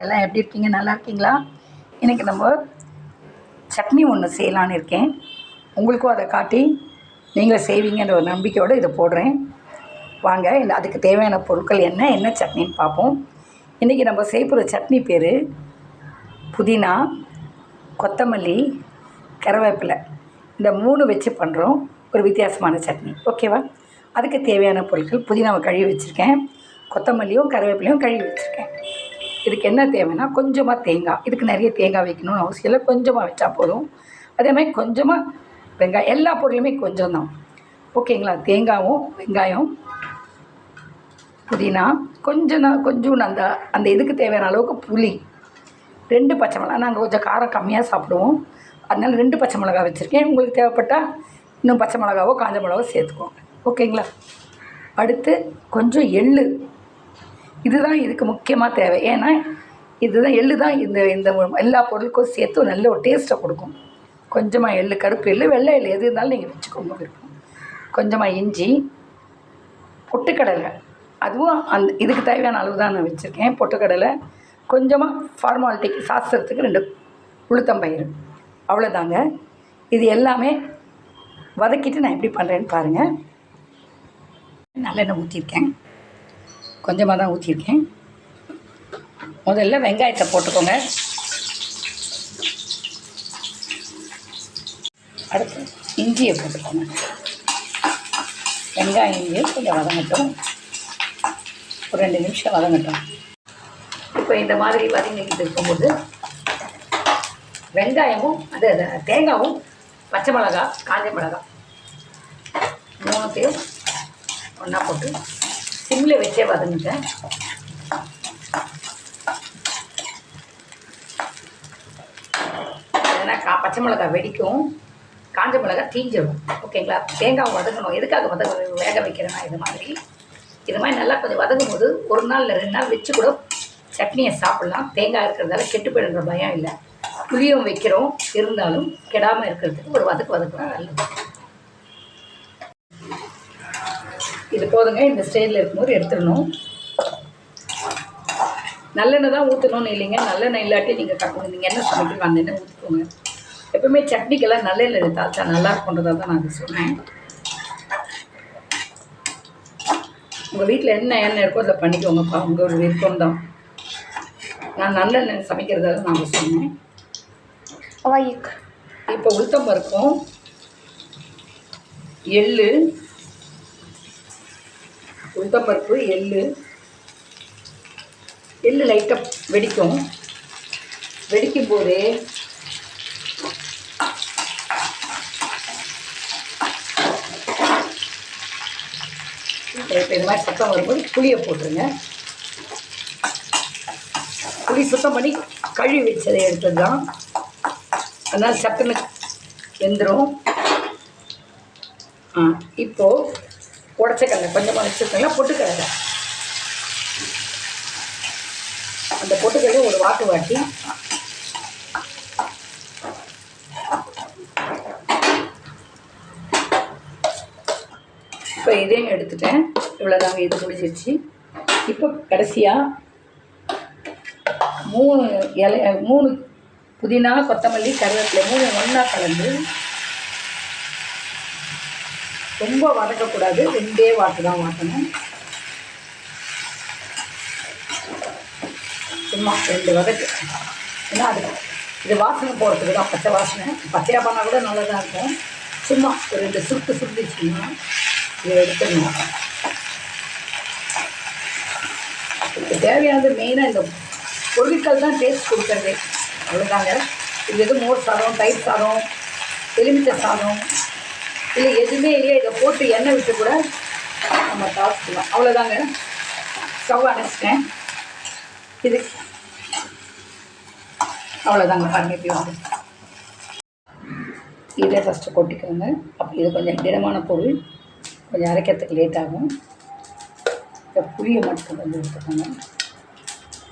எல்லாம் எப்படி இருக்கீங்க? நல்லா இருக்கீங்களா? இன்றைக்கி நம்ம சட்னி ஒன்று செய்யலான்னு இருக்கேன். உங்களுக்கும் அதை காட்டி நீங்களும் செய்வீங்கன்ற ஒரு நம்பிக்கையோடு இதை போடுறேன். வாங்க இந்த அதுக்கு தேவையான பொருட்கள் என்ன என்ன சட்னின்னு பார்ப்போம். இன்றைக்கி நம்ம செய்ய போகிற சட்னி பேர் புதினா கொத்தமல்லி கருவேப்பிலை. இந்த மூணு வச்சு பண்ணுறோம் ஒரு வித்தியாசமான சட்னி. ஓகேவா? அதுக்கு தேவையான பொருட்கள் புதினாவை கழுவி வச்சுருக்கேன். கொத்தமல்லியும் கருவேப்பிலையும் கழுவி வச்சுருக்கேன். இதுக்கு என்ன தேவைன்னா கொஞ்சமாக தேங்காய். இதுக்கு நிறைய தேங்காய் வைக்கணும்னு அவசியம் இல்லை. கொஞ்சமாக வச்சா போதும். அதே மாதிரி கொஞ்சமாக வெங்காயம். எல்லா பொருளுமே கொஞ்சம் தான். ஓகேங்களா தேங்காயும் வெங்காயம் புதினா கொஞ்சம் தான் கொஞ்சம் அந்த அந்த இதுக்கு தேவையான அளவுக்கு புளி. ரெண்டு பச்சை மிளகா. நாங்கள் கொஞ்சம் காரம் கம்மியாக சாப்பிடுவோம். அதனால ரெண்டு பச்சை மிளகா வச்சுருக்கேன். உங்களுக்கு தேவைப்பட்டால் இன்னும் பச்சை மிளகாவோ காஞ்ச மிளகாவோ சேர்த்துக்கோங்க. ஓகேங்களா அடுத்து கொஞ்சம் எள்ளு. இதுதான் இதுக்கு முக்கியமாக தேவை. ஏன்னா இதுதான் எள்ளு தான் இந்த இந்த எல்லா பொருளுக்கும் சேர்த்து நல்ல ஒரு டேஸ்ட்டை கொடுக்கும். கொஞ்சமாக எள்ளு கருப்பு எள்ளு வெள்ளை எள்ளு எது இருந்தாலும் நீங்கள் வச்சுக்கோங்க விருப்பம். கொஞ்சமாக இஞ்சி பொட்டுக்கடலை. அதுவும் அந்த இதுக்கு தேவையான அளவு தான் நான் வச்சுருக்கேன். பொட்டுக்கடலை கொஞ்சமாக ஃபார்மாலிட்டிக்கு சாஸ்திரத்துக்கு ரெண்டு உளுத்தம்பயிறு. அவ்வளோதாங்க இது எல்லாமே வதக்கிட்டு நான் எப்படி பண்ணுறேன்னு பாருங்கள் நல்லெண்ணெய் ஊற்றிருக்கேன் கொஞ்சமாக தான் ஊற்றிருக்கேன் முதல்ல வெங்காயத்தை போட்டுக்கோங்க. அடுத்து இஞ்சியை போட்டுக்கோங்க. வெங்காயம் இஞ்சியை கொஞ்சம் வதங்கட்டும். ஒரு ரெண்டு நிமிஷம் வதங்கட்டும். இப்போ இந்த மாதிரி வதங்கிக்கிட்டு இருக்கும்போது வெங்காயமும் அது அது தேங்காயும் பச்சை மிளகா காஞ்ச மிளகா மூணுத்தையும் ஒன்றா போட்டு சிம்மில் வச்சே வதங்கிட்டேன் ஏன்னா கா பச்சை மிளகா வெடிக்கும். காஞ்ச மிளகா தீஞ்சிடும் ஓகேங்களா? தேங்காய் வதங்கணும். எதுக்காக வதங்க வேக வைக்கிறேன்னா இது மாதிரி. இது மாதிரி நல்லா கொஞ்சம் வதங்கும் போது ஒரு நாள் இல்லை ரெண்டு நாள் வச்சு கூட சட்னியை சாப்பிட்லாம். தேங்காய் இருக்கிறதால கெட்டு போயிடுற பயம் இல்லை. புளியும் வைக்கிறோம். இருந்தாலும் கெடாமல் இருக்கிறதுக்கு ஒரு வதக்கு வதக்குனா நல்லது. இது போதுங்க இந்த ஸ்டேஜில் இருக்கும்போது எடுத்துடணும். நல்லெண்ணெய் தான் ஊற்றணும்னு இல்லைங்க நல்லெண்ணெய் இல்லாட்டி நீங்கள் கட்டணும் நீங்கள் என்ன சமைக்கிறீங்க அந்த எண்ணெய் ஊற்றிக்கோங்க எப்பவுமே சட்னிக்கெல்லாம் நல்லெண்ணெய் தாச்சா நல்லா இருக்குன்றதா தான் நான் சொன்னேன். உங்கள் வீட்டில் என்ன எண்ணெய் இருக்கோ அதில் பண்ணிக்கோங்கப்பா உங்கள் ஒரு விருப்பம் தான். நான் நல்லெண்ணெய் சமைக்கிறதால நான் சொன்னேன். இப்போ உளுத்தம் பருப்பும் எள்ளு உளுத்தம்பருப்பு எள்ளு. எள்ளு லைட்டாக வெடிக்கும். வெடிக்கும் போதே இந்த மாதிரி சத்தம் வரும்போது புளியை போட்டுருங்க. புளி சுத்தம் பண்ணி கழுவி வச்சதை எடுத்தது தான் அதனால் சட்டுன்னு வெந்துடும் ஆ இப்போது உடச்ச கடலை கொஞ்சமாக வச்சுருக்கலாம் பொட்டுக்கடலை அந்த பொட்டுக்கடலை ஒரு வாட்டு வாட்டி இப்போ இதையும் எடுத்துட்டேன். இவ்வளோதாங்க இது முடிஞ்சிருச்சு. இப்போ கடைசியாக மூணு இலை மூணு புதினா கொத்தமல்லி கருவேப்பிலை மூணு ஒன்றா கலந்து ரொம்ப வதக்கக்கூடாது ரெண்டே வாட்டு தான் வாட்டணும். சும்மா ரெண்டு வதக்கு. ஏன்னா அது இது வாசனை போகிறதுக்கு தான் பச்சை வாசனை. பச்சையாக பண்ணால் கூட நல்லதாக இருக்கும். சும்மா ஒரு ரெண்டு சுருட்டு சுருட்டுச்சுன்னா இதை எடுத்துடணும். தேவையானது மெயினாக இந்த பொருட்கள் தான் டேஸ்ட் கொடுக்குறது. அவ்வளோதாங்க இது எதுவும் மோர் சாதம் தயிர் சாதம் எலுமிச்சை சாதம் இல்லை எதுவுமே இல்லையா இதை போட்டு எண்ணெய் விட்டு கூட நம்ம சாப்பிடலாம் அவ்வளோதாங்க ஸ்டவ் அணைச்சிட்டேன். இது. அவ்வளோதாங்க பாருங்க இப்படி வந்து இதை ஃபஸ்ட்டு கொட்டிக்கோங்க. அப்போ இது கொஞ்சம் திடமான பொருள். கொஞ்சம் அரைக்கிறதுக்கு லேட் ஆகும். இந்த புளியை மட்டும் கொஞ்சம் எடுத்துக்கோங்க.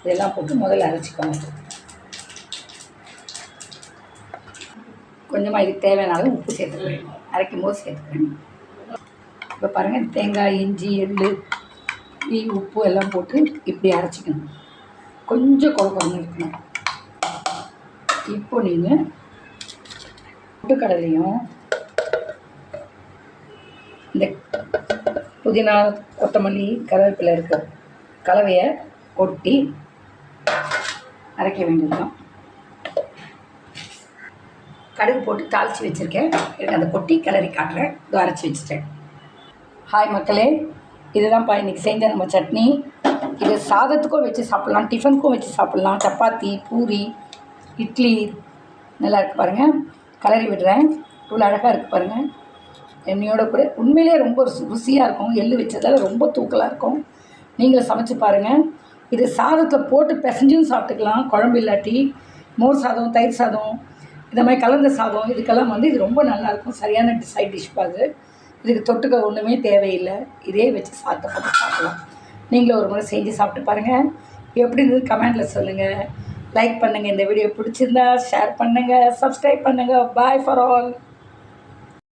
இதெல்லாம் போட்டு முதல்ல அரைச்சிக்கோங்க. கொஞ்சமாக இதுக்கு தேவையான அளவு உப்பு சேர்த்துக்கிறேன் அரைக்கும் போது சேர்த்துக்கிறேன். இப்போ பாருங்கள் தேங்காய் இஞ்சி எள் ஈ உப்பு எல்லாம் போட்டு இப்படி அரைச்சிக்கணும். கொஞ்சம் குழப்பம் இருக்கணும். இப்போ நீங்கள் பொட்டுக்கடலையும் இந்த புதினா கொத்தமல்லி கருவேப்பிலை இருக்க கலவையை கொட்டி அரைக்க வேண்டியதுதான். கடுகு போட்டு தாளித்து வச்சுருக்கேன். எனக்கு அதை கொட்டி கிளறி காட்டுறேன். துவரைச்சி அரைச்சி வச்சுட்டேன். ஹாய் மக்களே இதுதான்ப்பா இன்றைக்கி செஞ்ச நம்ம சட்னி. இது சாதத்துக்கும் வச்சு சாப்பிட்லாம் டிஃபனுக்கும் வச்சு சாப்பிட்லாம். சப்பாத்தி பூரி இட்லி நல்லா இருக்குது பாருங்கள் கலரி விடுறேன். இவ்வளோ அழகாக இருக்குது பாருங்கள் எண்ணெயோட கூட உண்மையிலே ரொம்ப ருசியாக இருக்கும். எள்ளு வச்சதால் ரொம்ப தூக்கலாக இருக்கும். நீங்களும் சமைச்சு பாருங்கள் இது சாதத்தில் போட்டு பிசைஞ்சும் சாப்பிட்டுக்கலாம். குழம்பு இல்லாட்டி மோர் சாதம் தயிர் சாதம் இந்த மாதிரி கலந்த சாதம் இதுக்கெல்லாம் வந்து இது ரொம்ப நல்லாயிருக்கும். சரியான சைட் டிஷ் அது. இதுக்கு தொட்டுக்க ஒன்றுமே தேவையில்லை. இதே வச்சு சாதத்தை போட்டு சாப்பிடலாம். நீங்களும் ஒரு முறை செஞ்சு சாப்பிட்டு பாருங்கள் எப்படி இருந்தது கமெண்டில் சொல்லுங்கள் லைக் பண்ணுங்கள் இந்த வீடியோ பிடிச்சிருந்தா ஷேர் பண்ணுங்கள் சப்ஸ்கிரைப் பண்ணுங்கள் பாய் ஃபார் ஆல்